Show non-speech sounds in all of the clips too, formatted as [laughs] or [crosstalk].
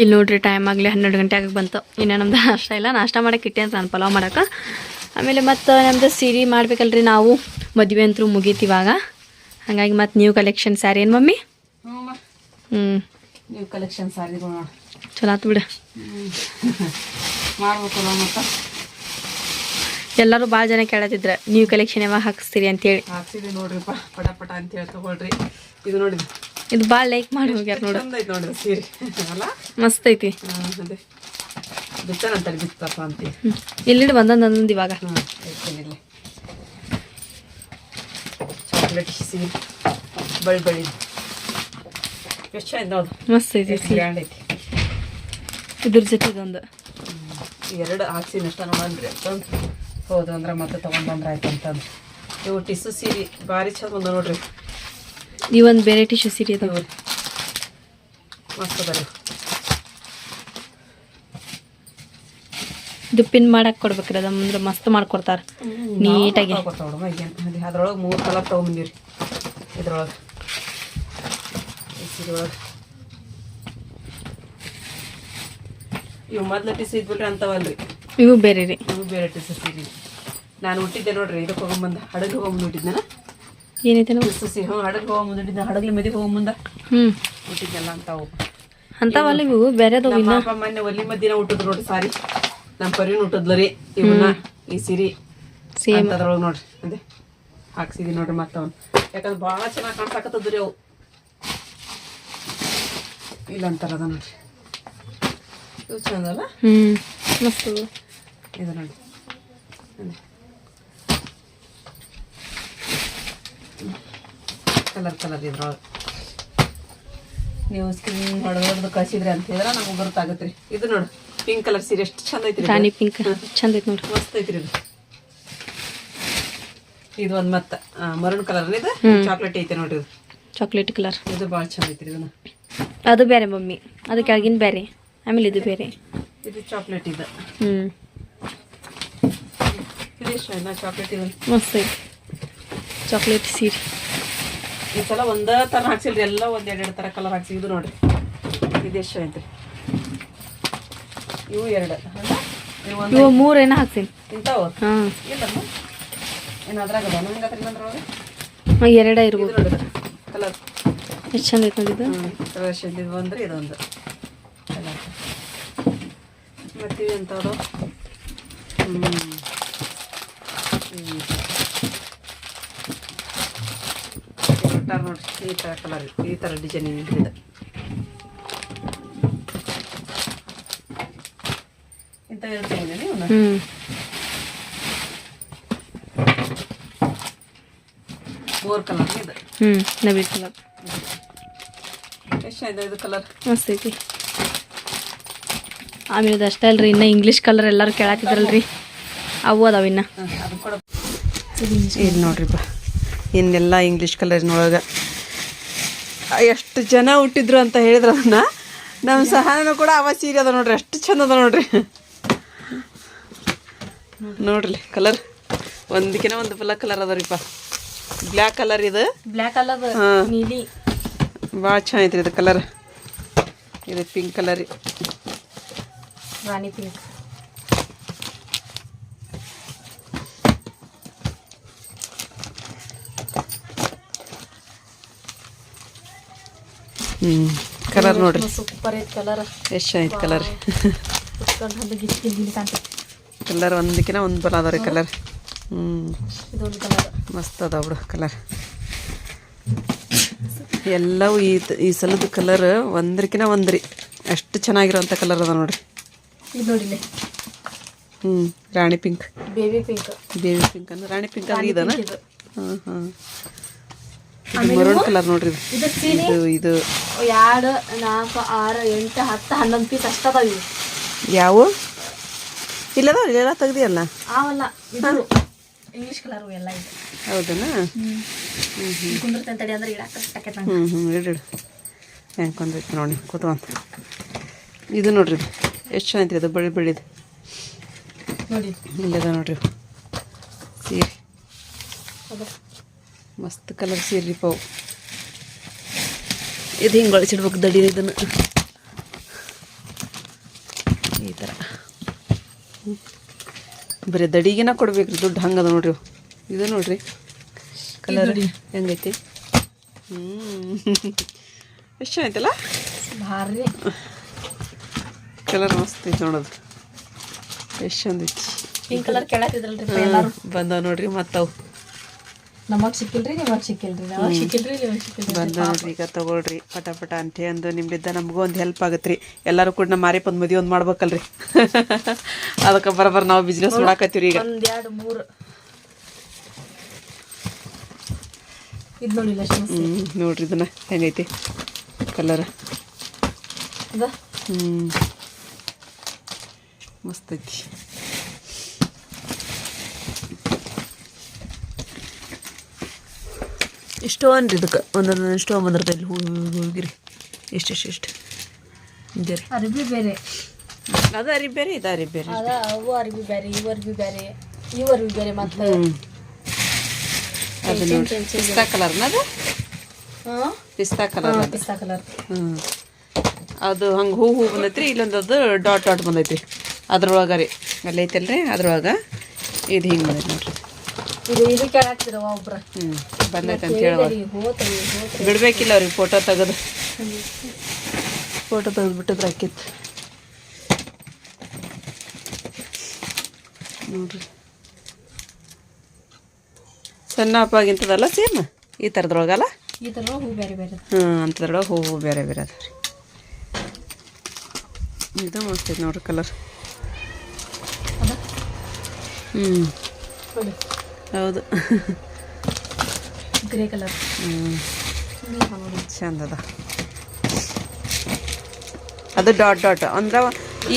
ಇಲ್ಲಿ ನೋಡ್ರಿ ಟೈಮ್ ಆಗಲಿ ಹನ್ನೆರಡು ಗಂಟೆ ಆಗಿ ಬಂತು. ಇನ್ನೂ ನಮ್ದು ನಾಷ್ಟ ಇಲ್ಲ. ನಾಷ್ಟ ಮಾಡಕ್ಕೆ ಇಟ್ಟೆ ಅಂತ ನಾನು ಪಲಾವ್ ಮಾಡೋಕೆ. ಆಮೇಲೆ ಮತ್ತು ನಮ್ಮದು ಸೀರೆ ಮಾಡ್ಬೇಕಲ್ರಿ ನಾವು. ಮದುವೆ ಅಂತೂ ಮುಗೀತು ಇವಾಗ. ಹಾಗಾಗಿ ಮತ್ತು ನ್ಯೂ ಕಲೆಕ್ಷನ್ ಸ್ಯಾರಿ ಏನು ಮಮ್ಮಿ? ಹ್ಞೂ ನ್ಯೂ ಕಲೆಕ್ಷನ್ ಸ್ಯಾರಿ ಚಲೋ ಆತು ಬಿಡು. ಮಾಡ್ಬೇಕಲ್ಲ ಮತ್ತು? ಎಲ್ಲರೂ ಭಾಳ ಜನ ಕೇಳತ್ತಿದ್ರೆ ನ್ಯೂ ಕಲೆಕ್ಷನ್ ಯಾವಾಗ ಹಾಕಿಸ್ತೀರಿ? ಅಂತೇಳಿ. ಹಾಕ್ಸಿದ್ವಿ ನೋಡ್ರಿಪ್ಪ. ಪಟ ಪಟ ಅಂತ ಹೇಳಿ ತಗೊಳ್ರಿ. ಇದು ನೋಡಿ ಇದು ಭಾಳ ಲೈಕ್ ಮಾಡಿ ಹೋಗ್ಯಾರ ನೋಡಿ. ನೋಡ್ರಿ ಸೀರೆ. ಅಲ್ಲ? ಮಸ್ತ್ ಐತಿ. ಇಲ್ಲಿಡ್ ಅದೇ. ಬಿತ್ತನಂತಾರೆ ಬಿತ್ತಪ್ಪ ಅಂತ. ಹ್ಞೂ ಇಲ್ಲಿ ಒಂದೊಂದು ಒಂದೊಂದು ಇವಾಗ. ಚಾಕ್ಲೇಟ್ ಸೀರೆ ಬಳ್ಳಿ ಬಳ್ಳಿ ಎಷ್ಟು ಚಂದ ನೋಡು. ಮಸ್ತ್ ಐತಿ ಗ್ರ್ಯಾಂಡ್ ಐತಿ. ಇದ್ರ ಜೊತೆ ಇದೊಂದು. ಎರಡು ಹಾಕ್ಸಿ ನಷ್ಟ ನೋಡನ್ರಿ ಅಂತಂದು ಹೌದು ಅಂದ್ರೆ ಮತ್ತೆ ತೊಗೊಂಡ್ಬಂದ್ರೆ ಆಯ್ತು ಅಂತಂದು ಇವು ಟಿಸು ಸೀರೆ ಭಾರಿ ಚಂದ ಬಂದ ನೋಡ್ರಿ. ಈ ಒಂದು ಬೇರೆ ಟಿಶ್ಯೂ ಸೀರೆ ಅದಾವ ಮಾಡಕ್ ಇದು ಪಿನ್ ಮಾಡಕ್ಕೆ ಕೊಡ್ಬೇಕ್ರಿ ಅದು ಮುಂದೆ ಮಸ್ತ್ ಮಾಡ್ಕೊಡ್ತಾರ. ನೀಟಾಗಿ. ಅದ್ರೊಳಗೆ ಮೂರು ಕಲರ್ ತಗೊಂಡ್ಬಂದಿವ್ರಿ ಇದ್ರೊಳಗೆ. ಒಳಗೆ ಇವು ಮೊದ್ಲು ಟಿಸು ಇದ್ಬಿಟ್ರೆ ಅಂತವಲ್ರಿ. ಇವು ಬೇರೆ ರೀ ಇವು ಬೇರೆ ಟಿಸು ಸೀರೆ. ನಾನು ಹುಟ್ಟಿದ್ದೆ ನೋಡ್ರಿ ಇದಕ್ಕೆ ಹೋಗೊಂಬಂದು ಹಡಗ್ ಹೋಗೊಂಬಂದು ಹುಟ್ಟಿದ್ದೆ ಏನೈತೆ ಸೀರೆ ಹ್ಞೂ ಹಡಗ್ ಹೋಗೋ ಹುಟ್ಟಿದ್ದೆ ಹಡಗ್ಲಿ ಮದಿಗೆ ಹೋಗೊಂಬಂದ ಹ್ಞೂ ಹುಟ್ಟಿದ್ನೆಲ್ಲ ಅಂತಾವು ಅಂಥವಲ್ಲ ಇವು ಬೇರೆದವು ನಮ್ಮ ಇನ್ನ. ಪಾಪ ಮೊನ್ನೆ ಒಲಿ ಮದ್ದಿನ ಹುಟ್ಟಿದ್ರು ನೋಡ್ರಿ ಸಾರಿ. ನಮ್ಮ ಪರಿನ ಹುಟ್ಟಿದ್ಲು ರೀ ಇವನ್ನ ಈ ಸಿರಿ. ಸೇಮ್ ಅದ್ರೊಳಗೆ ನೋಡ್ರಿ ಅದೇ. ಹಾಕ್ಸಿದೀನಿ ನೋಡ್ರಿ ಮತ್ತೆ ಅವ್ನು ಯಾಕಂದ್ರೆ ಭಾಳ ಚೆನ್ನಾಗಿ ಕಾಣ್ಸಾಕತ್ತದ್ರಿ ಅವು. ಇಲ್ಲ ಅಂತಾರ ಅದ ನೋಡ್ರಿ. ಇವು ಚಂದ ಅಲ್ಲ? ಹ್ಞೂ ಮಸ್ತ್ ಇದು ನೋಡಿ ಅದೇ. ಕಲರ್ ಕಲರ್ ಇದ್ರೊಳಗೆ. ನೀವು ಸ್ಕ್ರೀನ್ ಹೊಡೆದು ಕಳ್ಸಿದ್ರಿ ಅಂತ ಹೇಳಿದ್ರೆ ನಮ್ಗೆ ಗೊತ್ತಾಗುತ್ತೆ ರೀ. ಇದು ನೋಡು ಪಿಂಕ್ ಕಲರ್ ಸೀರೆ ಎಷ್ಟು ಚಂದ ಐತ್ರಿ. ರಾಣಿ ಪಿಂಕ್ ಚಂದ ಐತಿ ನೋಡ್ರಿ. ಮಸ್ತ್ ಐತ್ರಿ ಇದು. ಇದು ಒಂದು ಮತ್ತೆ ಮರೂನ್ ಕಲರ್ ಇದು? ಚಾಕ್ಲೇಟ್ ಐತೆ ನೋಡಿ ಇದು. ಚಾಕ್ಲೇಟ್ ಕಲರ್ ಇದು ಭಾಳ ಚಂದ ಐತ್ರಿ ಇದನ್ನ. ಅದು ಬೇರೆ ಮಮ್ಮಿ ಅದು ಕೆಳಗಿನ ಬೇರೆ ಆಮೇಲೆ ಇದು ಬೇರೆ. ಇದು ಚಾಕ್ಲೇಟ್ ಇದು. ಹ್ಞೂ ಇದು ಎಷ್ಟು ನಾ ಚಾಕ್ಲೇಟ್ ಇದು. ಮಸ್ತ್ ಐತಿ. ಚಾಕ್ಲೇಟ್ ಸೀರೆ. ಈ ಸಲ ಒಂದೇ ಥರ ಹಾಕ್ಸಿಲ್ರಿ ಎಲ್ಲ ಒಂದ್ ಎರಡೆರಡು ಥರ ಕಲರ್ ಹಾಕ್ಸಿ. ಇದು ನೋಡ್ರಿ. ಇದು ಎಷ್ಟು ಐತ್ರಿ. ಇವು ಎರಡು? ಇವು ಒಂದು ಇವು ಮೂರು ಏನೋ ಹಾಕ್ತೀನಿ ಇಂಥವು? ಹಾಂ. ಇಲ್ಲ ಏನು ಅದ್ರಾಗ ಅದ ಹಂಗತ್ರಿ ಇನ್ನೊಂದ್ರೊಳಗೆ ಎರಡೇ ಇರ್ಬೋದು. ಕಲರ್ ಎಷ್ಟು ಚಂದ ಐತೆ ನೋಡಿದ್ದು ಹ್ಞೂ ಇದು ಬಂದ್ರೆ ಇದೊಂದು. ಕಲರ್ ಮತ್ತು ಎಂಥವ್ರು ಹ್ಞೂ ನೋಡ್ರಿ ಕಲರ್ ಈ ಥರ ಡಿಸೈನ್ ಇದೆ? ಇಂಥ ಹೇಳ್ತೀನಿ ಹ್ಞೂ ಮೂರು ಕಲರ್ ಇದು. ಹ್ಞೂ ನವಿ ಕಲರ್ ಎಷ್ಟು ಇದೆ ಇದು ಕಲರ್ ಮಸ್ತ್ ಐತಿ. ಆಮೇಲೆ ಇದು ಅಷ್ಟೇ ಅಲ್ರಿ ಇನ್ನು ಇಂಗ್ಲೀಷ್ ಕಲರ್ ಎಲ್ಲರೂ ಕೇಳಾಕಿದ್ರಲ್ರಿ ಅವು ಅದಾವ ಇನ್ನು. ಅದು ಇದು ನೋಡ್ರಿಪ್ಪ ಇನ್ನೆಲ್ಲ ಇಂಗ್ಲೀಷ್ ಕಲರ್ನೊಳಗೆ ಎಷ್ಟು ಜನ ಹುಟ್ಟಿದ್ರು ಅಂತ ಹೇಳಿದ್ರು ಅದನ್ನ. ನಮ್ಮ ಸಹನೂ ಕೂಡ ಅವ ಸೀರೆ ಅದ ನೋಡ್ರಿ ಅಷ್ಟು ಚಂದ ಅದ ನೋಡ್ರಿ. ನೋಡ್ರಿ ಕಲರ್ ಒಂದಕ್ಕಿನ ಒಂದು ಬಲ ಕಲರ್ ಅದರಿಪ್ಪ ಬ್ಲ್ಯಾಕ್ ಕಲರ್ ಇದು. ಬ್ಲ್ಯಾಕ್ ಕಲರ್ ನೀಲಿ. ಭಾಳ ಚೆನ್ನಾಗೈತ್ರಿ ಇದು ಕಲರ್ ಇದು ಪಿಂಕ್ ಕಲರ್ ರಾಣಿ ಪಿಂಕ್ ಹ್ಞೂ ಕಲರ್ ನೋಡ್ರಿ. ಸೂಪರ್ ಐತಿ ಕಲರ್ ಎಷ್ಟು ಚೆನ್ನಾಗೈತೆ ಕಲರ್ ಕಲರ್ ಒಂದಕ್ಕಿನ ಒಂದು ಬಲ ಅದಾವ ರೀ ಕಲರ್ ಹ್ಞೂ ಮಸ್ತ್ ಅದಾವ ಬಿಡು ಕಲರ್ ಎಲ್ಲವೂ ಈ ಈ ಸಲದ ಕಲರ್ ಒಂದ್ರಕಿನ ಒಂದ್ರಿ. ಅಷ್ಟು ಚೆನ್ನಾಗಿರೋಂಥ ಕಲರ್ ಅದ ನೋಡ್ರಿ. ನೋಡಿಲ್ಲ ಹ್ಞೂ ರಾಣಿ pink baby pink baby pink ಅಂದ್ರೆ ರಾಣಿ ಪಿಂಕ್ ಅಂದ್ರೆ ಇದನ? ಇದು. ಹಾಂ ಹಾಂ ಮರೂನ್ ಕಲರ್ ನೋಡ್ರಿ ಇದು. ಇದು ಇದು ಇದು. ಎರಡು ನಾಲ್ಕು ಆರು ಎಂಟು ಹತ್ತು ಹನ್ನೊಂದು ಪೀಸ್ ಅಷ್ಟದಾವ ಇವು. ಯಾವ? ಇಲ್ಲದ ಇಲ್ಲೆಲ್ಲ ತೆಗ್ದಿಯಲ್ಲ? ಆವಲ್ಲ ಇದು. ಇಂಗ್ಲಿಷ್ ಕಲರ್ ಎಲ್ಲ ಇದೆ. ಹೌದನಾ? ಕುಂದಿರ್ತೇನೆ ತಡಿ ಅಂದ್ರೆ ಇಡಕ್ಕೆ ಹ್ಞೂ ಹ್ಞೂ ಇಡು ಇಡು. ಹೆಂಗೆ ಕೊಂದೈತೆ ನೋಡಿ ಕೂತ್ಕೊಂತ ಇದು ನೋಡ್ರಿ ಇದು ಎಷ್ಟು ಚೆನ್ನಾಗಿ ಅದು ಬಳ್ಳಿ ಬೆಳಿದು ನೋಡಿ. ಇಲ್ಲದ ನೋಡ್ರಿ. ಸೀರೆ. ಮಸ್ತ್ ಕಲರ್ ಸೀರೆ ಪಾವು. ಇದು ಹಿಂಗೆ ಒಳಸಿಡ್ಬೇಕು ದಡಿ ಇದನ್ನು. ಈ ಥರ ಬರೀ ದಡಿಗೆನ ಕೊಡ್ಬೇಕ್ರಿ ದುಡ್ಡು ಹಂಗದ ನೋಡ್ರಿ. ಇದು ನೋಡ್ರಿ. ಕಲರ್ ಹೆಂಗೈತಿ? ಹ್ಞೂ ಎಷ್ಟು ಆಯ್ತಲ್ಲ ಭಾರಿ. ಕಲರ್ ಮಸ್ತ್ ಐತಿ ನೋಡೋದು ಎಷ್ಟು ಚಂದ ಐತಿ. ಪಿಂಕ್ ಕಲರ್ ಕೇಳತ್ತಿದ್ರಲ್ರಿ ಬಂದವ ನೋಡ್ರಿ ಮತ್ತವು ನಮಗ್ ಸಿಕ್ಕಿಲ್ರಿ ನಿಮಗ್ ಸಿಕ್ಕಿಲ್ರಿ ನಾವಾಗ ಸಿಕ್ಕಿಲ್ರಿ ನಿಮಗ್ ಸಿಕ್ಕಿಲ್ರಿ. ಬಂದ ನೋಡ್ರಿ ಈಗ ತಗೊಳ್ರಿ ಪಟ ಪಟ ಅಂತ ಅಂದು ನಿಮ್ಮಿಂದ ನಮಗೂ ಒಂದು ಹೆಲ್ಪ್ ಆಗತ್ರಿ. ಎಲ್ಲರೂ ಕೂಡ ನಮ್ಮ ಮಾರಿಪಂದ್ ಮದುವೆ ಒಂದು ಮಾಡ್ಬೇಕಲ್ರಿ. [laughs] ಅದಕ್ಕೆ ಬರಬರ ನಾವು ಬಿಸ್ನೆಸ್ ಮಾಡಾಕತ್ತೀವಿ ಈಗ. ಒಂದ್ ಎರಡು ಮೂರು. ಇದ್ ನೋಡಿ ಲಕ್ಷ್ಮಿ. ಹ್ಞೂ ನೋಡ್ರಿ ಇದನ್ನ ಹೆಂಗೈತಿ ಕಲರ್ ಅದ? ಮಸ್ತ್ ಐತಿ. ಇಷ್ಟೋ ಅನ್ರಿ ಇದಕ್ಕೆ ಒಂದೊಂದು ಇಷ್ಟೋ ಬಂದಿರ್ತೈತಿ ಇಲ್ಲಿ ಹೂ ಹೋಗಿರಿ. ಎಷ್ಟು ಎಷ್ಟು ಎಷ್ಟು? ಹಿಂಗೆ ರೀ. ಅರ್ಬಿ ಬೇರೆ. ಅದು ಅರಿ ಬೇರೆ ಇದು ಅರಿ ಬೇರೆ. ಅದ ಅವು ಅರ್ಬಿ ಬೇರೆ ಇವು ಅರ್ಬಿ ಬೇರೆ ಇವು ಅರ್ಬಿ ಬೇರೆ ಮತ್ತೆ ಹ್ಞೂ ಅದು ನೋಡಿ ಪಿಸ್ತಾ ಕಲರ್ನ ಅದು? ಹಾ? ಪಿಸ್ತಾ ಕಲರ್ ಪಿಸ್ತಾ ಕಲರ್ ಹ್ಞೂ ಅದು ಹಂಗೆ ಹೂ ಹೂ ಬಂದೈತ್ರಿ ಇಲ್ಲೊಂದು ಅದು ಡಾಟ್ ಡಾಟ್ ಬಂದೈತಿ ಅದ್ರೊಳಗೆ ರೀ. ಅಲ್ಲಿ ಐತಲ್ರಿ? ಅದ್ರೊಳಗೆ. ಇದು ಹಿಂಗೆ ಬಂದೈತೆ ನೋಡ್ರಿ. ಇದು ಇದು ಒಬ್ರ. ಹ್ಞೂ ಬಂದೈತೆ ಅಂತ ಹೇಳುವ ಹೋತ್ರಿ ಹೋತ್ರಿ ಬಿಡ್ಬೇಕಿಲ್ಲ ಅವ್ರಿಗೆ ಫೋಟೋ ತೆಗೆದು. ಫೋಟೋ ತೆಗೆದು ಬಿಟ್ಟಿದ್ರೆ ಹಾಕಿತ್ತು ನೋಡ್ರಿ. ಸಣ್ಣ ಅಪ್ಪಾಗಿಂತದಲ್ಲ ಸೇಮ್ ಈ ಥರದ್ರೊಳಗಲ್ಲ? ಈ ತರ ಹೂ ಬೇರೆ ಬೇರೆ ಹ್ಞೂ ಅಂಥದ್ರೊಳಗೆ ಹೂ ಹೂ ಬೇರೆ ಬೇರೆ ಅದ ರೀ ಇದು ಮಸ್ತ್ ಐತೆ ನೋಡ್ರಿ ಕಲರ್ ಹ್ಞೂ ಹೌದು. ಗ್ರೇ ಕಲರ್ ಹ್ಞೂ ಚಂದ ಅದ ಡಾಟ್ ಡಾಟ್. ಅಂದ್ರೆ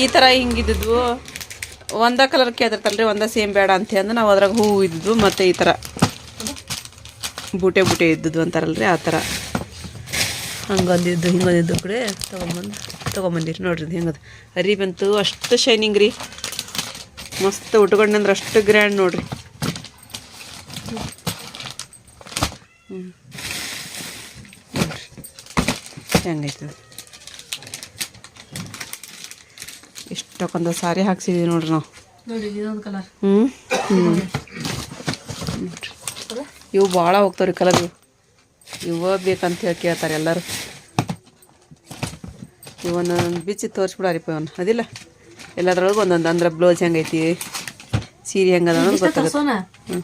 ಈ ಥರ ಹಿಂಗಿದ್ದು ಒಂದ ಕಲರ್ ಕೇಳಿರ್ತಲ್ರಿ ಒಂದ ಸೇಮ್ ಬೇಡ ಅಂತ ಅಂದ್ರೆ ನಾವು ಅದ್ರಾಗ ಹೂವು ಇದ್ದಿದ್ದು ಮತ್ತು ಈ ಥರ ಬೂಟೆ ಬೂಟೆ ಇದ್ದದ್ದು ಅಂತಾರಲ್ರಿ ಆ ಥರ ಹಂಗೊಂದಿದ್ದು ಹಿಂಗೊಂದಿದ್ದು ಕೂಡ ತೊಗೊಂಬಂದು ತೊಗೊಂಬಂದಿರಿ ನೋಡ್ರಿ ಇದು ಅರಿ ಬಂತು ಅಷ್ಟು ಶೈನಿಂಗ್ ರೀ. ಮಸ್ತ್ ಉಟ್ಕೊಂಡಂದ್ರೆ ಅಷ್ಟು ಗ್ರ್ಯಾಂಡ್ ನೋಡ್ರಿ. ಹ್ಞೂ ನೋಡ್ರಿ ಹೆಂಗೈತದ ಇಷ್ಟಕ್ಕೊಂದು ಸಾರಿ ಹಾಕ್ಸಿದೀವಿ ನೋಡ್ರಿ ನಾವು. ಹ್ಞೂ ಹ್ಞೂ ಇವು ಭಾಳ ಹೋಗ್ತಾವ್ರಿ ಕಲರ್ ಇವು. ಇವ ಬೇಕಂತ ಹೇಳಿ ಕೇಳ್ತಾರೆ ಎಲ್ಲರೂ. ಇವನ್ನ ಬಿಚ್ಚಿ ತೋರಿಸ್ಬಿಡಾರಿಪ್ಪ ಇವನು. ಅದಿಲ್ಲ. ಎಲ್ಲದ್ರೊಳಗೆ ಒಂದೊಂದು ಅಂದ್ರೆ ಬ್ಲೌಸ್ ಹೆಂಗೈತಿ ಸೀರೆ ಹೆಂಗದ ಅನ್ನೋದು ಗೊತ್ತಾಗುತ್ತೆ. ಹ್ಞೂ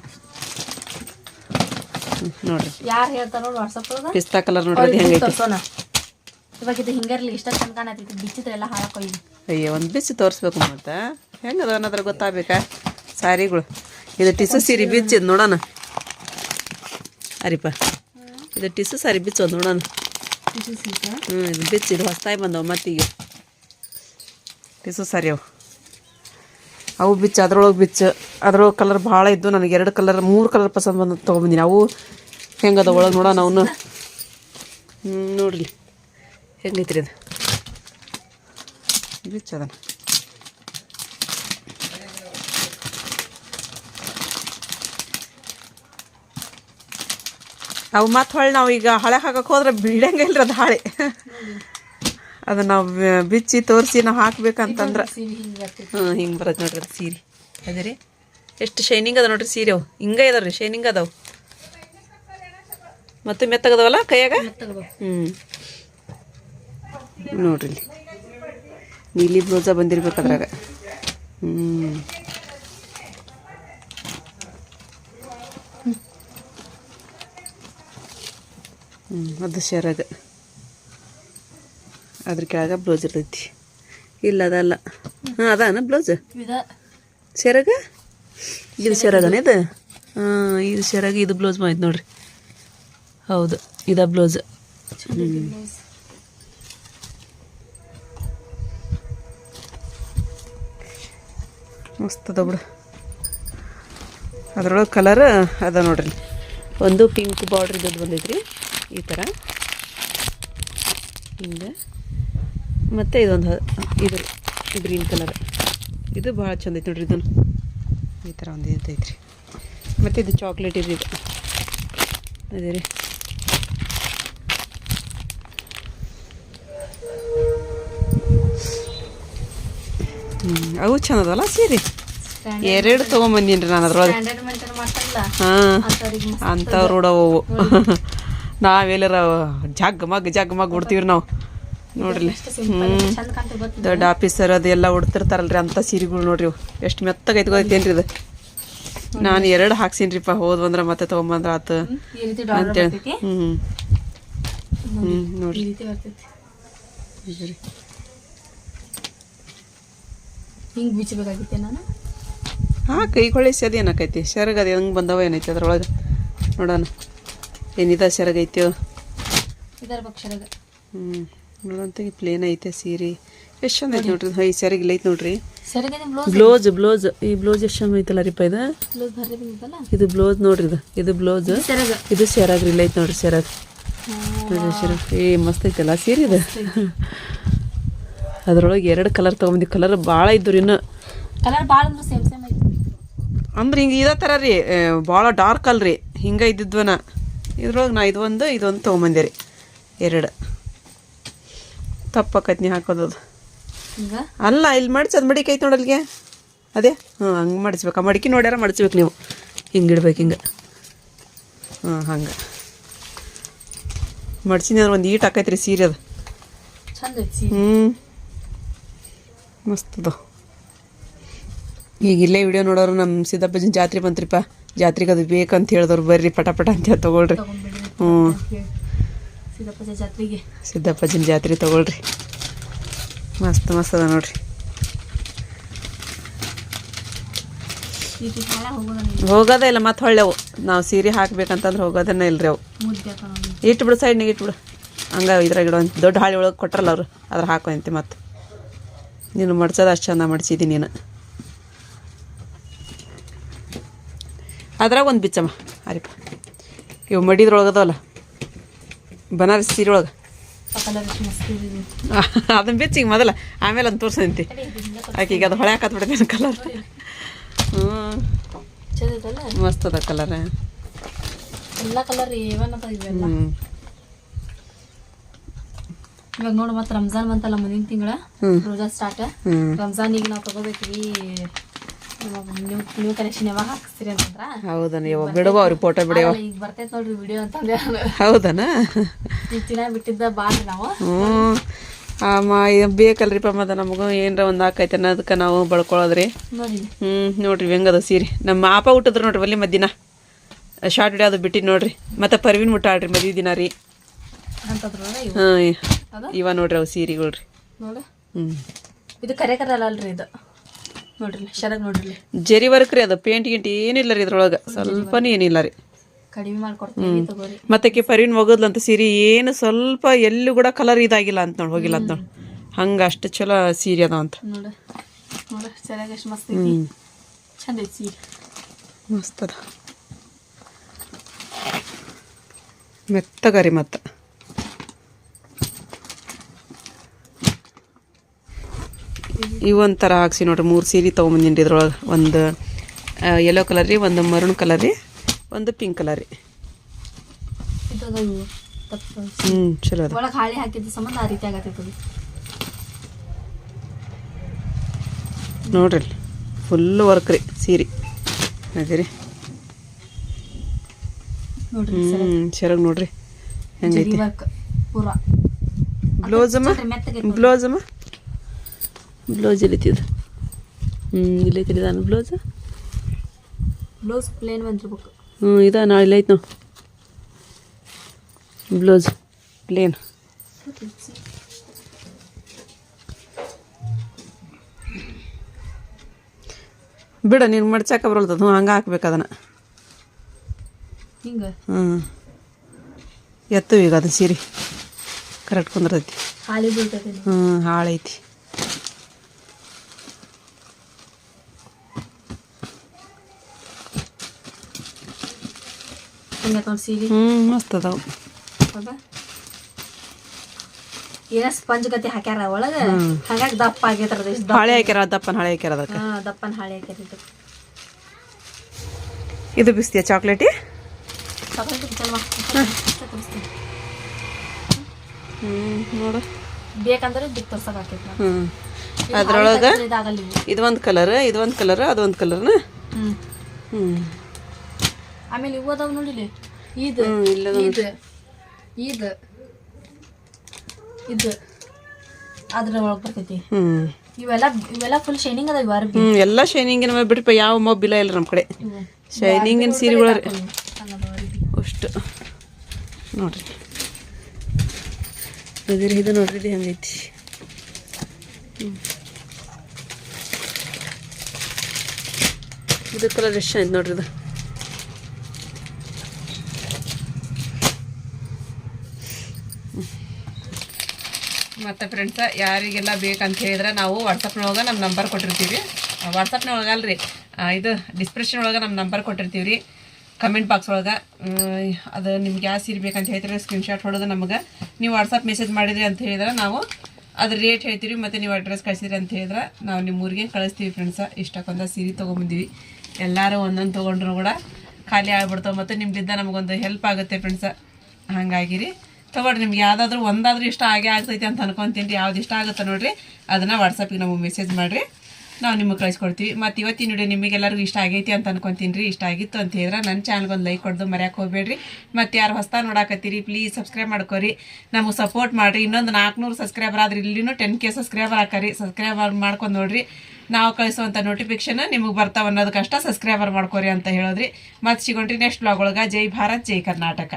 ನೋಡ್ರಿ. ಯಾರು ಹೇಳ್ತಾರೋ ವಾಟ್ಸಪ್ ಒಳಗ. ಪಿಸ್ತಾ ಕಲರ್ ನೋಡ್ರಿ ಹೆಂಗೈತಿ? ಸೋನ ಇವಾಗ ಇದು ಹಿಂಗಾರ್ಲಿ ಇಷ್ಟ ಚಂದ ಕಾಣತೈತಿ ಬಿಚ್ಚಿದ್ರೆ ಎಲ್ಲ ಹಾಳಾಕೊಯ್ದು ಅಯ್ಯೋ ಒಂದು ಬಿಚ್ಚಿ ತೋರಿಸ್ಬೇಕು ಮತ್ತೆ. ಹೆಂಗದ ಅನ್ನೋದ್ರ ಗೊತ್ತಾಗಬೇಕಾ? ಸಾರಿಗಳು. ಇದು ಟಿಸು ಸೀರೆ ಬಿಚ್ಚಿದ್ ನೋಡೋಣ. ಅರಿಪ. ಇದು ಟಿಸು ಸಾರಿ ಬಿಚ್ಚೋದು ನೋಡೋಣ. ಹ್ಞೂ ಇದು ಬಿಚ್ಚಿ ಇದು ಹೊಸ್ತಾಗಿ ಬಂದವು ಮತ್ತೀಗ. ಟಿಸು ಸಾರಿ ಅವು. ಅವು ಬಿಚ್ಚು, ಅದ್ರೊಳಗೆ ಬಿಚ್ಚು. ಅದ್ರೊಳಗೆ ಕಲರ್ ಭಾಳ ಇದ್ದು ನನಗೆ ಎರಡು ಕಲರ್ ಮೂರು ಕಲರ್ ಪಸಂದ್ ಬಂದು ತೊಗೊಂಬಂದಿನಿ. ಅವು ಹೆಂಗದ ಒಳಗೆ ನೋಡೋಣ ಅವನು. ನೋಡ್ರಿ. ಹೆಂಗೈತ್ರಿ ಅದು? ಬಿಚ್ಚದ ಅವು ಮತ್ತೆ ಹೊಳ್ಳಿ ನಾವು ಈಗ ಹಳೆ ಹಾಕಕ್ಕೆ ಹೋದ್ರೆ ಬಿಡಂಗಿಲ್ಲ ಅದು ಹಾಳೆ. ಅದು ನಾವು ಬಿಚ್ಚಿ ತೋರಿಸಿ ನಾವು ಹಾಕ್ಬೇಕಂತಂದ್ರೆ ಅಂತಂದ್ರೆ ಹಿಂಗೆ ಬರ್ತೈತಿ ಹ್ಞೂ ಹಿಂಗೆ ಬರತ್ತೆ ನೋಡ್ರಿ ಅದು ಸೀರೆ. ಅದೇ ರೀ. ಎಷ್ಟು ಶೈನಿಂಗ್ ಅದ ನೋಡ್ರಿ ಸೀರೆ ಅವು. ಹಿಂಗೆ ಇದಾವೆ ರೀ ಶೈನಿಂಗ್ ಅದಾವು. ಮತ್ತೆ ಮೆತ್ತಗದವಲ್ಲ ಕೈಯಾಗ? ಹ್ಮ್. ಹ್ಞೂ ನೋಡ್ರಿ ನೀಲಿ ಬ್ಲೌಸ ಬಂದಿರ್ಬೇಕು ಅದ್ರಾಗ. ಹ್ಞೂ ಹ್ಞೂ ಅದು ಶರಗ. ಅದ್ರ ಕೆಳಗೆ ಬ್ಲೌಸ್ ಇರ್ತೈತಿ. ಇಲ್ಲ ಅದಲ್ಲ. ಹಾಂ ಅದಾನ ಬ್ಲೌಸ್ ಸೆರಗ? ಇದು ಸೆರಗನ ಇದು? ಹಾಂ ಇದು ಸೆರಗ ಇದು ಬ್ಲೌಸ್ ಮಾಯ್ತು ನೋಡ್ರಿ. ಹೌದು ಇದ ಬ್ಲೌಸ್ ಮಸ್ತ್ ಅದ ಬಿಡು. ಅದ್ರೊಳಗೆ ಕಲರ್ ಅದ ನೋಡ್ರಿ. ಒಂದು ಪಿಂಕ್ ಬಾರ್ಡ್ರ್ ಇದ್ದದ್ದು ಬಂದೈತ್ರಿ ಈ ಥರ ಹಿಂಗೆ ಮತ್ತು ಇದೊಂದು ಇದು ಗ್ರೀನ್ ಕಲರ್. ಇದು ಭಾಳ ಚಂದ ಐತೆ ನೋಡ್ರಿ ಇದನ್ನು ಈ ಥರ ಒಂದು ಇರ್ತೈತ್ರಿ ಮತ್ತು ಇದು ಚಾಕ್ಲೇಟ್ ಇದೆ ಇದು. ಅದೇ ರೀ. ಹ್ಞೂ ಅವು ಚೆನ್ನದಲ್ಲ ಸೀರೆ? ಎರಡು ತೊಗೊಂಬಂದೀನಿ ರೀ ನಾನು ಅದ್ರೊಳಗೆ ಹಾಂ. ಅಂಥವ್ರು ಉಡವು ನಾವೆಲ್ಲರ ಜಗ್ ಮಗ್ ಜಗ್ ಮಗ್ ಉಡ್ತೀವ್ರಿ ನಾವು. ನೋಡ್ರಿ. ಗೊತ್ತಿದೆ ದೊಡ್ಡ ಆಫೀಸರ್ ಅದೆಲ್ಲ ಉಡ್ತಿರ್ತಾರಲ್ರಿ ಅಂಥ ಸೀರೆಗಳು ನೋಡ್ರಿ ಇವು. ಎಷ್ಟು ಮೆತ್ತಗೆ ಐತ್ಕೊತೇನ್ರಿ ಇದು. ನಾನು ಎರಡು ಹಾಕ್ಸೀನ್ರಿಪ್ಪ. ಹೋದ್ ಬಂದ್ರ ಮತ್ತೆ ತೊಗೊಂಬಂದ್ರ ಆತು ಅಂತೇಳಿ. ಹ್ಮ್ ಹ್ಞೂ ಹ್ಞೂ ನೋಡ್ರಿ. ಹಿಂಗ್ ನಾನು? ಹಾ ಕೈ ಕೊಳಿಸಿ ಅದೇನಕೈತಿ ಏನಕ್ಕೈತಿ? ಸೆರಗ್ ಅದು ಹೆಂಗೆ ಬಂದವ ಏನೈತಿ ಅದ್ರೊಳಗೆ? ನೋಡೋಣ. ಏನಿದೆ ಸೆರಗೈತೋ ಇದರ ಹ್ಞೂ ನೋಡಂತ ಈ ಪ್ಲೇನ್ ಐತೆ ಸೀರೆ. ಎಷ್ಟು ಚಂದ ಐತೆ ನೋಡ್ರಿ? ಹೈ ಸೆರಗ ಇಲ್ಲ ಐತಿ ನೋಡ್ರಿ ಬ್ಲೌಸ್? ಬ್ಲೌಸ್ ಈ ಬ್ಲೌಸ್ ಎಷ್ಟು ಚಂದ ಐತಲ್ಲ ರೀಪ ಇದು? ಇದು ಬ್ಲೌಸ್ ನೋಡ್ರಿ ಇದು. ಇದು ಬ್ಲೌಸ್. ಇದು ಸೆರಗ್ ಇಲ್ಲ ಐತೆ ನೋಡ್ರಿ ಸೆರಗ್ ನೋಡ್ರಿ ಸೆರಗ್ ಏ ಮಸ್ತ್ ಐತಲ್ಲ ಸೀರೆ ಇದು? ಅದ್ರೊಳಗೆ ಎರಡು ಕಲರ್ ತೊಗೊಂಬಂದಿ. ಕಲರ್ ಭಾಳ ಇದ್ದು ಇನ್ನು. ಕಲರ್ ಭಾಳ ಅಂದ್ರೆ ಸೇಮ್ ಸೇಮ್ ಐತಿ. ಅಂದ್ರೆ ಹಿಂಗೆ ಇದೇ ಥರ ರೀ. ಭಾಳ ಡಾರ್ಕ್ ಅಲ್ರಿ. ಹಿಂಗೆ ಇದ್ದಿದ್ವನ. ಇದ್ರೊಳಗೆ ನಾ ಇದೊಂದು ಇದೊಂದು ತೊಗೊಂಬಂದಿರಿ ಎರಡು. ತಪ್ಪಾಕೈತಿ ನೀ ಹಾಕೋದು ಅದು. ಅಲ್ಲ ಇಲ್ಲಿ ಮಡ್ಚಿ ಅದು ಮಡಿಕೆ ಐತೆ ನೋಡಲ್ಗೆ ಅದೇ? ಹ್ಞೂ ಹಂಗೆ ಮಡಿಸ್ಬೇಕು ಆ ಮಡಿಕೆ ನೋಡ್ಯಾರ ಮಡಿಸ್ಬೇಕು ನೀವು. ಹಿಂಗೆ ಇಡ್ಬೇಕು ಹಿಂಗೆ. ಹಾಂ ಹಂಗೆ. ಮಡ್ಸಿನ ಅಂದ್ರೆ ಒಂದು ಈಟ್ ಹಾಕೈತೆ ರೀ ಸೀರೆ. ಅದು ಹ್ಞೂ ಮಸ್ತದ ಈಗ ಇಲ್ಲೇ ವಿಡಿಯೋ ನೋಡೋರು ನಮ್ಮ ಸಿದ್ದಪ್ಪಜನ ಜಾತ್ರೆ ಬಂತ್ರಿಪ್ಪ ಜಾತ್ರೆಗೆ ಅದು ಬೇಕಂತ ಹೇಳಿದವ್ರು ಬರ್ರಿ ಪಟ ಪಟ ಅಂತ ಹೇಳಿ ತೊಗೊಳ್ರಿ. ಹ್ಞೂ ಜಾತ್ರೆಗೆ. ಸಿದ್ದಪ್ಪಜನ ಜಾತ್ರೆ ತಗೊಳ್ರಿ. ಮಸ್ತ್ ಮಸ್ತ್ ಅದ ನೋಡ್ರಿ. ಹೋಗೋದ ಇಲ್ಲ ಮತ್ತೆ ಹೊಳ್ಳೆವು ನಾವು ಸೀರೆ ಹಾಕ್ಬೇಕಂತಂದ್ರೆ ಹೋಗೋದನ್ನ ಇಲ್ರಿ ಅವು. ಇಟ್ಬಿಡು ಸೈಡ್ನಾಗ ಇಟ್ಬಿಡು. ಹಂಗ ಇದ್ರಾಗ ಇಡೋ ದೊಡ್ಡ ಹಾಳಿ ಒಳಗೆ ಕೊಟ್ರಲ್ಲ ಅವರು ಅದ್ರ ಹಾಕೊಂತಿ ಮತ್ತೆ. ನೀನು ಮಡ್ಸೋದು ಅಷ್ಟು ಚಂದ ಮಡ್ಸಿದಿ ನೀನು. ಅದ್ರಾಗ ಒಂದು ಬಿಚ್ಚಮ್ಮ. ಅರಿಪ ಇವು ಮಡಿದ್ರೊಳಗದಲ್ಲ ಬನಾರಸ್ ಸೀರೆ ಒಳಗೆ ಅದನ್ನ ಬಿಚ್ಚಿಗೆ ಮೊದಲ. ಆಮೇಲೆ ಅಂತ ತೋರ್ಸಂತಿ. ಈಗ ಅದು ಹೊಳೆ ಹಾಕತ್ಬಿಡ್ತೇನೆ ಕಲರ್ ಹ್ಞೂ ಮಸ್ತ್ ಅದ ಕಲರ್ ಎಲ್ಲ ಕಲರ್ ಹ್ಞೂ ಇವಾಗ ನೋಡು ಮತ್ತೆ ರಂಜಾನ್ ಬಂತಲ್ಲ ಮುಂದಿನ ತಿಂಗಳ. ರೋಜಾ ಸ್ಟಾರ್ಟ್ ರಂಜಾನ್ ಈಗ ನಾವು ತಗೋಬೇಕ್ರಿ ಹೌದನ ಇವಾಗ ಬಿಡುವ ಅವ್ರಿಗೆ ಫೋಟೋ ಬಿಡುವ. ಈಗ ಬರ್ತೈತೆ ನೋಡ್ರಿ ವಿಡಿಯೋ ಅಂತಂದ್ರೆ. ಹೌದನ? ಈಗ ಬಿಟ್ಟಿದ್ದ ಬಾಳ್ರಿ ನಾವು. ಹ್ಞೂ ಬೇಕಲ್ರಿಪ್ಪ ಮತ್ತೆ ನಮಗೂ ಏನರ ಒಂದು ಹಾಕೈತೆ ಅನ್ನೋದಕ್ಕೆ ನಾವು ಬಳ್ಕೊಳ್ಳೋದ್ರಿ ಹ್ಞೂ ನೋಡ್ರಿ ಹೆಂಗದ ಸೀರೆ. ನಮ್ಮ ಆಪ ಹುಟ್ಟಿದ್ರು ನೋಡ್ರಿ ಒಲ್ಲಿ ಮದ್ದಿನ ಶಾರ್ಟ್ ವಿಡಿಯೋ ಅದು ಬಿಟ್ಟಿದ್ದು ನೋಡ್ರಿ. ಮತ್ತೆ ಪರ್ವಿನ್ ಮುಟ್ಟಾಡ್ರಿ ಮದುವೆ ದಿನ ರೀ. ಹಾಂ ಇವ. ನೋಡ್ರಿ ಅವು ಸೀರೆಗಳು ರೀ ಹ್ಞೂ ಇದು ಕರೆ ಕರೆ ಅಲ್ಲ ಅಲ್ರಿ ಇದು. ನೋಡ್ರಿ ಶರಗ್ ನೋಡ್ರಿ ಜರಿ ವರ್ಕ್ ರೀ ಅದು ಪೇಂಟ್ ಗಿಂಟ್ ಏನಿಲ್ಲ ರೀ ಇದ್ರೊಳಗೆ. ಸ್ವಲ್ಪನೂ ಏನಿಲ್ಲ ರೀ. ಕಡಿಮೆ ಮಾಡ್ಕೊಡ್ತೀವಿ ತಗೋರಿ. ಮತ್ತೆ ಪರ್ವಿನ್ ಒಗದ್ಲಂತ ಸೀರೆ ಏನು ಸ್ವಲ್ಪ ಎಲ್ಲೂ ಕೂಡ ಕಲರ್ ಇದಾಗಿಲ್ಲ ಅಂತ ನೋಡಿ ಹೋಗಿಲ್ಲ ಅಂತ ನೋಡಿ. ಹಂಗೆ ಅಷ್ಟು ಚಲೋ ಸೀರೆ ಅದಾವ ಅಂತ. ನೋಡಿ ನೋಡು ಸರಿಯಾಗಿ ಎಷ್ಟು ಮಸ್ತ್ ಐತಿ. ಚಂದ ಐತಿ ಸೀರೆ. ಮಸ್ತ್ ಅದ. ಮತ್ತು. ಇವೊಂಥರ ಹಾಕ್ಸಿ ನೋಡ್ರಿ ಮೂರು ಸೀರೆ ತೊಗೊಂಬಂದಿನಿ ರೀ ಇದ್ರೊಳಗೆ. ಒಂದು ಯೆಲ್ಲೋ ಕಲರ್ ರೀ ಒಂದು ಮರುಣ್ ಕಲರ್ ರೀ ಒಂದು ಪಿಂಕ್ ಕಲರ್ ರೀ. ಹ್ಞೂ ಚಲೋ ಅದ. ಒಳಗೆ ಹಾಳಿ ಹಾಕಿದ ಸಂಬಂಧ ಆ ರೀತಿ ಆಗತ್ತೈತದು ನೋಡ್ರಿ ಫುಲ್ ವರ್ಕ್ ರೀ ಸೀರೆ. ಅದೇ ನೋಡ್ರಿ ಹ್ಞೂ ಸೆರಗ್. ನೋಡ್ರಿ ಹೆಂಗೈತಿ. ಬ್ಲೌಸಮ್ಮ ಪೂರಾ. ಬ್ಲೌಸ್ ಎಲ್ಲಿತ್ತಿದ ಹ್ಞೂ ಇಲ್ಲೈತಿ ನಾನು ಬ್ಲೌಸ್? ಬ್ಲೌಸ್ ಪ್ಲೇನ್ ಬಂದಿರ್ಬೇಕು. ಹ್ಞೂ ಇದ ನಾಳೆ ಇಲ್ಲೈತೆ ನಾವು ಬ್ಲೌಸ್ ಪ್ಲೇನ್ ಬಿಡ ನೀನು ಮಡ್ಚಾಕ ಬರಲ್ತದ ಹ್ಞೂ ಹಂಗೆ ಹಾಕ್ಬೇಕು ಅದನ್ನು. ಹಿಂಗ? ಹ್ಞೂ ಎತ್ತು ಈಗ ಅದು ಸೀರೆ. ಕರೆಕ್ಟ್ ಕುಂದ್ರತೈತಿ. ಹಾಳಿ ಬೀಳ್ತೈತಿ ಹ್ಞೂ ಹಾಳೈತಿ. ಹಿಂಗ ನೋಡಿ ಸೀರೆ ಹ್ಞೂ ಮಸ್ತ್ ಅದಾವ ಹೌದಾ ಏನ ಸ್ಪಂಜ್ ಗತಿ ಹಾಕ್ಯಾರ ಒಳಗೆ ಹಾಗಾಗಿ ದಪ್ಪ ಆಗೈತ್ರ ಇಷ್ಟು ಹಾಳೆ ಹಾಕ್ಯಾರ ದಪ್ಪನ ಹಾಳೆ ಹಾಕ್ಯಾರ ಅದಕ್ಕೆ ಹಾ ದಪ್ಪನ ಹಾಳೆ ಹಾಕ್ಯಾರ ಇದು ಇದು ಬಿಸ್ತಿಯ ಚಾಕ್ಲೇಟಿ ನೋಡು ಬೇಕಂದ್ರೆ ಬಿಟ್ಟು ತೋರ್ಸಕ್ ಹಾಕೈತಿ ಹ್ಞೂ ಅದ್ರೊಳಗೆ ಇದಾಗಲ್ಲ ಇದು ಒಂದು ಕಲರ್ ಇದು ಒಂದು ಕಲರ್ ಅದು ಒಂದು ಕಲರ್ನ ಹ್ಞೂ ಹ್ಞೂ ಆಮೇಲೆ ಇವು ಅದಾವ ನೋಡಿಲಿ ಇದು ಇದು ಇದು ಇದು ಅದ್ರ ಒಳಗೆ ಬರ್ತೈತಿ. ಇವೆಲ್ಲ ಇವೆಲ್ಲ ಫುಲ್ ಶೈನಿಂಗ್ ಅದಾವ ಇವು ಅರ್ಬಿ ಹ್ಞೂ ಎಲ್ಲ ಶೈನಿಂಗಿನ ಮೇಲೆ ಬಿಡ್ಪ ಯಾವ ಮೊಬ್ಬಿಲ್ಲ ಇಲ್ಲ ನಮ್ಮ ಕಡೆ. ಶೈನಿಂಗ್ ಶೈನಿಂಗಿನ ಸೀರೆಗಳ ಅಷ್ಟು. ನೋಡ್ರಿ. ಅದ್ರ ಇದು ನೋಡ್ರಿ ಇದು ಹೆಂಗೈತಿ. ಹ್ಮ್. ಇದು ಕಲರ್ ಎಷ್ಟು ಆಯ್ತು ನೋಡ್ರಿ ಇದು. ಮತ್ತು ಫ್ರೆಂಡ್ಸ ಯಾರಿಗೆಲ್ಲ ಬೇಕಂತ ಹೇಳಿದ್ರೆ ನಾವು ವಾಟ್ಸಪ್ನೊಳಗೆ ನಮ್ಮ ನಂಬರ್ ಕೊಟ್ಟಿರ್ತೀವಿ. ವಾಟ್ಸಪ್ನೊಳಗೆ ಅಲ್ರಿ. ಇದು ಡಿಸ್ಕ್ರಿಪ್ಷನ್ ಒಳಗೆ ನಮ್ಮ ನಂಬರ್ ಕೊಟ್ಟಿರ್ತೀವಿ ರೀ ಕಮೆಂಟ್ ಬಾಕ್ಸ್ ಒಳಗೆ ಅದು ನಿಮ್ಗೆ ಯಾವ ಸೀರೆ ಬೇಕಂತ ಹೇಳ್ತೀರಿ ಸ್ಕ್ರೀನ್ಶಾಟ್ ಹೊಡೆದು ನಮಗೆ. ನೀವು ವಾಟ್ಸಪ್ ಮೆಸೇಜ್ ಮಾಡಿದ್ರಿ ಅಂತ ಹೇಳಿದ್ರೆ ನಾವು ಅದ್ರ ರೇಟ್ ಹೇಳ್ತೀವಿ ಮತ್ತು ನೀವು ಅಡ್ರೆಸ್ ಕಳಿಸಿದ್ರಿ ಅಂತ ಹೇಳಿದ್ರೆ ನಾವು ನಿಮ್ಮ ಊರಿಗೆ ಕಳಿಸ್ತೀವಿ ಫ್ರೆಂಡ್ಸ ಇಷ್ಟಕ್ಕೊಂದು ಸೀರೆ ತೊಗೊಂಬಂದಿವಿ. ಎಲ್ಲರೂ ಒಂದೊಂದು ತೊಗೊಂಡ್ರು ಕೂಡ ಖಾಲಿ ಆಗ್ಬಿಡ್ತಾವೆ, ಮತ್ತು ನಿಮ್ಮಿಂದ ನಮಗೊಂದು ಹೆಲ್ಪ್ ಆಗುತ್ತೆ ಫ್ರೆಂಡ್ಸ ಹಾಗಾಗಿ ರೀ ತಗೊಳ್ರಿ, ನಿಮ್ಗೆ ಯಾವುದಾದ್ರೂ ಒಂದಾದ್ರೂ ಇಷ್ಟ ಆಗೇ ಆಗ್ತೈತಿ ಅಂತ ಅನ್ಕೊಂತೀನಿ ಯಾವ್ದು ಇಷ್ಟ ಆಗುತ್ತೆ ನೋಡಿರಿ, ಅದನ್ನು ವಾಟ್ಸಪ್ಪಿಗೆ ನಮಗೆ ಮೆಸೇಜ್ ಮಾಡಿರಿ. ನಾವು ನಿಮಗೆ ಕಳಿಸ್ಕೊಡ್ತೀವಿ. ಮತ್ತು ಇವತ್ತಿನ ವಿಡಿಯೋ ನಿಮಗೆಲ್ಲರಿಗೂ ಇಷ್ಟ ಆಗೈತಿ ಅಂತ ಅನ್ಕೊಂತೀನಿ ರೀ. ಇಷ್ಟ ಆಗಿತ್ತು ಅಂತ ಹೇಳಿದ್ರೆ ನನ್ನ ಚಾನಲ್ಗೆ ಒಂದು ಲೈಕ್ ಕೊಡ್ದು ಮರ್ಯಾಕೆ ಹೋಗ್ಬೇಡ್ರಿ. ಮತ್ತು ಯಾರು ಹೊಸ್ತಾ ನೋಡಾಕತ್ತೀರಿ ಪ್ಲೀಸ್ ಸಬ್ಸ್ಕ್ರೈಬ್ ಮಾಡ್ಕೊರಿ. ನಮಗೆ ಸಪೋರ್ಟ್ ಮಾಡಿರಿ. ಇನ್ನೊಂದು ನಾಲ್ಕುನೂರು ಸಬ್ಸ್ಕ್ರೈಬರ್ ಆದ್ರೆ ಇಲ್ಲಿನೂ ಟೆನ್ ಕೆ ಸಬ್ಸ್ಕ್ರೈಬರ್ ಹಾಕರಿ. ಸಬ್ಸ್ಕ್ರೈಬರ್ ಮಾಡ್ಕೊಂಡು ನೋಡ್ರಿ. ನಾವು ಕಳಿಸುವಂಥ ನೋಟಿಫಿಕೇಶನ್ ನಿಮಗೆ ಬರ್ತಾವ ಅನ್ನೋದಕ್ಕಷ್ಟ ಸಬ್ಸ್ಕ್ರೈಬರ್ ಮಾಡ್ಕೊರಿ ಅಂತ ಹೇಳೋದ್ರಿ. ಮತ್ತೆ ಸಿಗೋಣ್ರಿ ನೆಕ್ಸ್ಟ್ ಬ್ಲಾಗ್ ಒಳಗೆ. ಜೈ ಭಾರತ್, ಜೈ ಕರ್ನಾಟಕ.